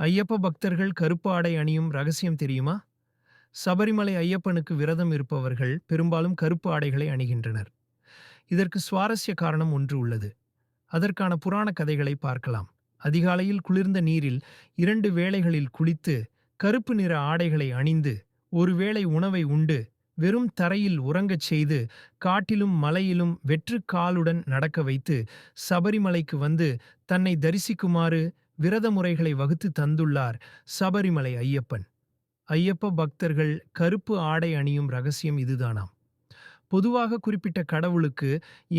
ஐயப்ப பக்தர்கள் கருப்பு ஆடை அணியும் ரகசியம் தெரியுமா? சபரிமலை ஐயப்பனுக்கு விரதம் இருப்பவர்கள் பெரும்பாலும் கருப்பு ஆடைகளை அணிகின்றனர். இதற்கு சுவாரஸ்ய காரணம் ஒன்று உள்ளது. அதற்கான புராண கதைகளை பார்க்கலாம். அதிகாலையில் குளிர்ந்த நீரில் இரண்டு வேளைகளில் குளித்து கருப்பு நிற ஆடைகளை அணிந்து ஒருவேளை உணவை உண்டு வெறும் தரையில் உறங்கச் செய்து காட்டிலும் மலையிலும் வெற்று காலுடன் நடக்க வைத்து சபரிமலைக்கு வந்து தன்னை தரிசிக்குமாறு விரத முறைகளை வகுத்து தந்துள்ளார் சபரிமலை ஐயப்பன். ஐயப்ப பக்தர்கள் கருப்பு ஆடை அணியும் ரகசியம் இதுதானாம். பொதுவாக குறிப்பிட்ட கடவுளுக்கு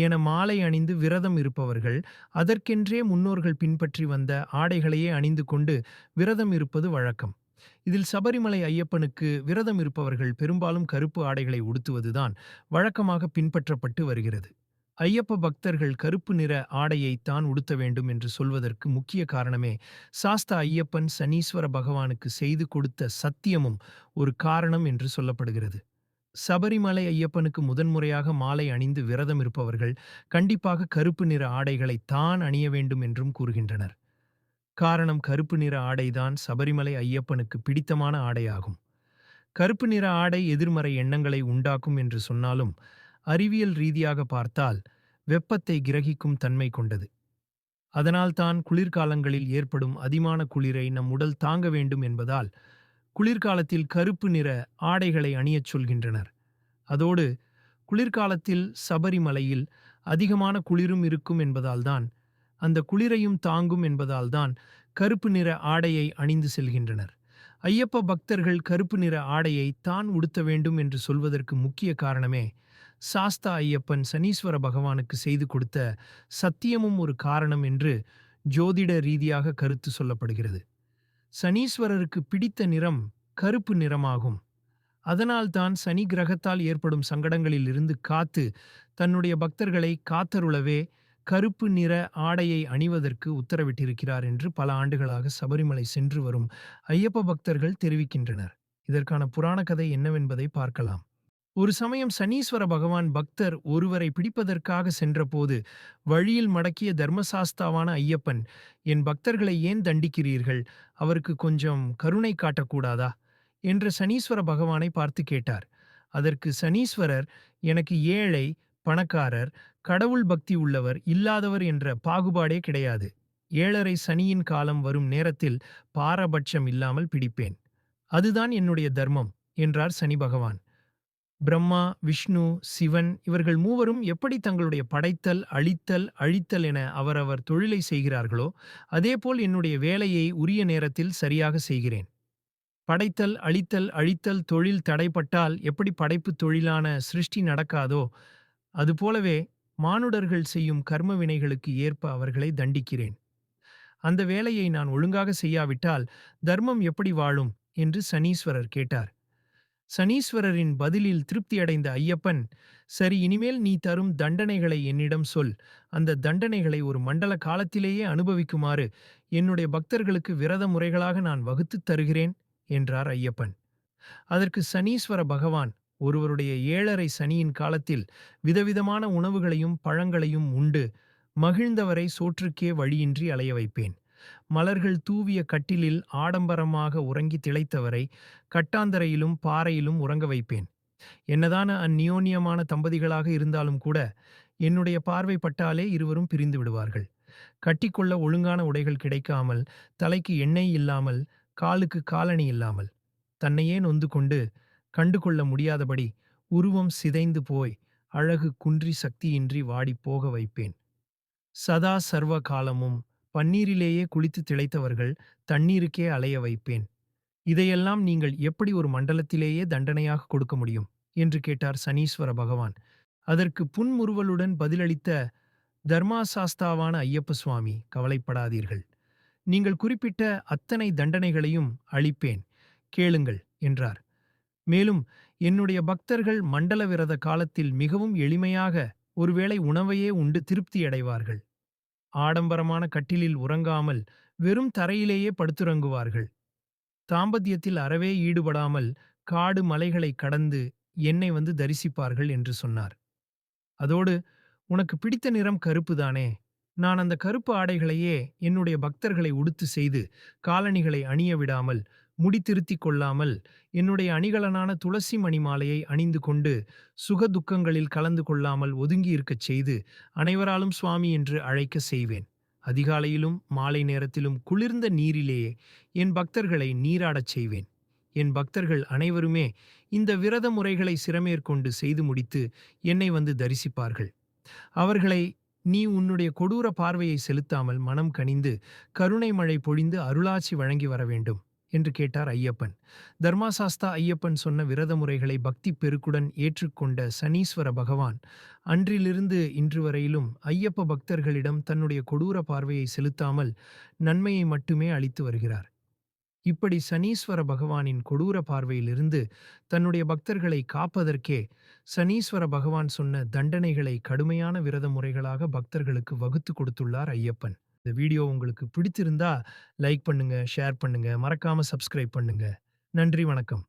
என மாலை அணிந்து விரதம் இருப்பவர்கள் அதற்கென்றே முன்னோர்கள் பின்பற்றி வந்த ஆடைகளையே அணிந்து கொண்டு விரதம் இருப்பது வழக்கம். இதில் சபரிமலை ஐயப்பனுக்கு விரதம் இருப்பவர்கள் பெரும்பாலும் கருப்பு ஆடைகளை உடுத்துவதுதான் வழக்கமாக பின்பற்றப்பட்டு வருகிறது. ஐயப்ப பக்தர்கள் கருப்பு நிற ஆடையைத்தான் தான் உடுத்த வேண்டும் என்று சொல்வதற்கு முக்கிய காரணமே சாஸ்தா ஐயப்பன் சனீஸ்வர பகவானுக்கு செய்து கொடுத்த சத்தியமும் ஒரு காரணம் என்று சொல்லப்படுகிறது. சபரிமலை ஐயப்பனுக்கு முதன்முறையாக மாலை அணிந்து விரதம் இருப்பவர்கள் கண்டிப்பாக கருப்பு நிற ஆடைகளை தான் அணிய வேண்டும் என்றும் கூறுகின்றனர். காரணம் கருப்பு நிற ஆடைதான் சபரிமலை ஐயப்பனுக்கு பிடித்தமான ஆடையாகும். கருப்பு நிற ஆடை எதிர்மறை எண்ணங்களை உண்டாக்கும் என்று சொன்னாலும் அறிவியல் ரீதியாக பார்த்தால் வெப்பத்தை கிரகிக்கும் தன்மை கொண்டது. அதனால்தான் குளிர்காலங்களில் ஏற்படும் அதிமான குளிரை நம் உடல் தாங்க வேண்டும் என்பதால் குளிர்காலத்தில் கருப்பு நிற ஆடைகளை அணியச் சொல்கின்றனர். அதோடு குளிர்காலத்தில் சபரிமலையில் அதிகமான குளிரும் இருக்கும் என்பதால்தான் அந்த குளிரையும் தாங்கும் என்பதால்தான் கருப்பு நிற ஆடையை அணிந்து செல்கின்றனர். ஐயப்ப பக்தர்கள் கருப்பு நிற ஆடையை தான் உடுத்த வேண்டும் என்று சொல்வதற்கு முக்கிய காரணமே சாஸ்தா ஐயப்பன் சனீஸ்வர பகவானுக்கு செய்து கொடுத்த சத்தியமும் ஒரு காரணம் என்று ஜோதிட ரீதியாக கருத்து சொல்லப்படுகிறது. சனீஸ்வரருக்கு பிடித்த நிறம் கருப்பு நிறமாகும். அதனால்தான் சனி கிரகத்தால் ஏற்படும் சங்கடங்களில் இருந்து காத்து தன்னுடைய பக்தர்களை காத்தருளவே கருப்பு நிற ஆடையை அணிவதற்கு உத்தரவிட்டிருக்கிறார் என்று பல ஆண்டுகளாக சபரிமலை சென்று வரும் ஐயப்ப பக்தர்கள் தெரிவிக்கின்றனர். இதற்கான புராண கதை என்னவென்பதை பார்க்கலாம். ஒரு சமயம் சனீஸ்வர பகவான் பக்தர் ஒருவரை பிடிப்பதற்காக சென்றபோது வழியில் மடக்கிய தர்மசாஸ்தாவான ஐயப்பன் என் பக்தர்களை ஏன் தண்டிக்கிறீர்கள்? அவருக்கு கொஞ்சம் கருணை காட்டக்கூடாதா? என்று சனீஸ்வர பகவானை பார்த்து கேட்டார். அதற்கு சனீஸ்வரர் எனக்கு ஏழை பணக்காரர் கடவுள் பக்தி உள்ளவர் இல்லாதவர் என்ற பாகுபாடே கிடையாது. ஏழரை சனியின் காலம் வரும் நேரத்தில் பாரபட்சம் இல்லாமல் பிடிப்பேன். அதுதான் என்னுடைய தர்மம் என்றார் சனி பகவான். பிரம்மா விஷ்ணு சிவன் இவர்கள் மூவரும் எப்படி தங்களுடைய படைத்தல் அழித்தல் அழித்தல் என அவரவர் தொழிலை செய்கிறார்களோ அதேபோல் என்னுடைய வேலையை உரிய நேரத்தில் சரியாக செய்கிறேன். படைத்தல் அழித்தல் அழித்தல் தொழில் தடைப்பட்டால் எப்படி படைப்பு தொழிலான சிருஷ்டி நடக்காதோ அதுபோலவே மானுடர்கள் செய்யும் கர்ம வினைகளுக்கு ஏற்ப அவர்களை தண்டிக்கிறேன். அந்த வேலையை நான் ஒழுங்காக செய்யாவிட்டால் தர்மம் எப்படி வாழும்? என்று சனீஸ்வரர் கேட்டார். சனீஸ்வரரின் பதிலில் திருப்தியடைந்த ஐயப்பன் சரி இனிமேல் நீ தரும் தண்டனைகளை என்னிடம் சொல். அந்த தண்டனைகளை ஒரு மண்டல காலத்திலேயே அனுபவிக்குமாறு என்னுடைய பக்தர்களுக்கு விரத முறைகளாக நான் வகுத்துத் தருகிறேன் என்றார் ஐயப்பன். அதற்கு சனீஸ்வர பகவான் ஒருவருடைய ஏழரை சனியின் காலத்தில் விதவிதமான உணவுகளையும் பழங்களையும் உண்டு மகிழ்ந்தவரை சோற்றுக்கே வழியின்றி அலைய வைப்பேன். மலர்கள் தூவிய கட்டிலில் ஆடம்பரமாக உறங்கி திளைத்தவரை கட்டாந்தரையிலும் பாறையிலும் உறங்க வைப்பேன். என்னதான அந்நியோன்யமான தம்பதிகளாக இருந்தாலும் கூட என்னுடைய பார்வை பட்டாலே இருவரும் பிரிந்து விடுவார்கள். கட்டிக்கொள்ள ஒழுங்கான உடைகள் கிடைக்காமல் தலைக்கு எண்ணெய் இல்லாமல் காலுக்கு காலணி இல்லாமல் தன்னையே நொந்து கொண்டு கண்டு கொள்ள முடியாதபடி உருவம் சிதைந்து போய் அழகு குன்றி சக்தியின்றி வாடிப் போக வைப்பேன். சதா சர்வ காலமும் பன்னீரிலேயே குளித்து திளைத்தவர்கள் தண்ணீருக்கே அலைய வைப்பேன். இதையெல்லாம் நீங்கள் எப்படி ஒரு மண்டலத்திலேயே தண்டனையாக கொடுக்க முடியும்? என்று கேட்டார் சனீஸ்வர பகவான். அதற்கு புன்முறுவலுடன் பதிலளித்த தர்மாசாஸ்தாவான ஐயப்ப சுவாமி கவலைப்படாதீர்கள். நீங்கள் குறிப்பிட்ட அத்தனை தண்டனைகளையும் அளிப்பேன். கேளுங்கள் என்றார். மேலும் என்னுடைய பக்தர்கள் மண்டல விரத காலத்தில் மிகவும் எளிமையாக ஒருவேளை உணவையே உண்டு திருப்தியடைவார்கள். ஆடம்பரமான கட்டிலில் உறங்காமல் வெறும் தரையிலேயே படுத்துறங்குவார்கள். தாம்பத்தியத்தில் அறவே ஈடுபடாமல் காடு மலைகளை கடந்து என்னை வந்து தரிசிப்பார்கள் என்று சொன்னார். அதோடு உனக்கு பிடித்த நிறம் கருப்புதானே நான் அந்த கருப்பு ஆடைகளையே என்னுடைய பக்தர்களை உடுத்து செய்து காலணிகளை அணிய விடாமல் முடித்திருத்திக் கொள்ளாமல் என்னுடைய அணிகலனான துளசி மணி மாலையை அணிந்து கொண்டு சுக துக்கங்களில் கலந்து கொள்ளாமல் ஒதுங்கியிருக்கச் செய்து அனைவராலும் சுவாமி என்று அழைக்க செய்வேன். அதிகாலையிலும் மாலை நேரத்திலும் குளிர்ந்த நீரிலேயே என் பக்தர்களை நீராடச் செய்வேன். என் பக்தர்கள் அனைவருமே இந்த விரத முறைகளை சிரமேற்கொண்டு செய்து முடித்து என்னை வந்து தரிசிப்பார்கள். அவர்களை நீ உன்னுடைய கொடூர பார்வையை செலுத்தாமல் மனம் கனிந்து கருணை மழை பொழிந்து அருளாட்சி வழங்கி வர வேண்டும். என்று கேட்டார் ஐயப்பன். தர்மாசாஸ்தா ஐயப்பன் சொன்ன விரத முறைகளை பக்தி பெருக்குடன் ஏற்றுக்கொண்ட சனீஸ்வர பகவான் அன்றிலிருந்து இன்று வரையிலும் ஐயப்ப பக்தர்களிடம் தன்னுடைய கொடூர பார்வையை செலுத்தாமல் நன்மையை மட்டுமே அளித்து வருகிறார். இப்படி சனீஸ்வர பகவானின் கொடூர பார்வையிலிருந்து தன்னுடைய பக்தர்களை காப்பதற்கே சனீஸ்வர பகவான் சொன்ன தண்டனைகளை கடுமையான விரத முறைகளாக பக்தர்களுக்கு வகுத்து கொடுத்துள்ளார் ஐயப்பன். இந்த வீடியோ உங்களுக்கு பிடித்திருந்தா லைக் பண்ணுங்க ஷேர் பண்ணுங்க. மறக்காம சப்ஸ்கிரைப் பண்ணுங்க. நன்றி வணக்கம்.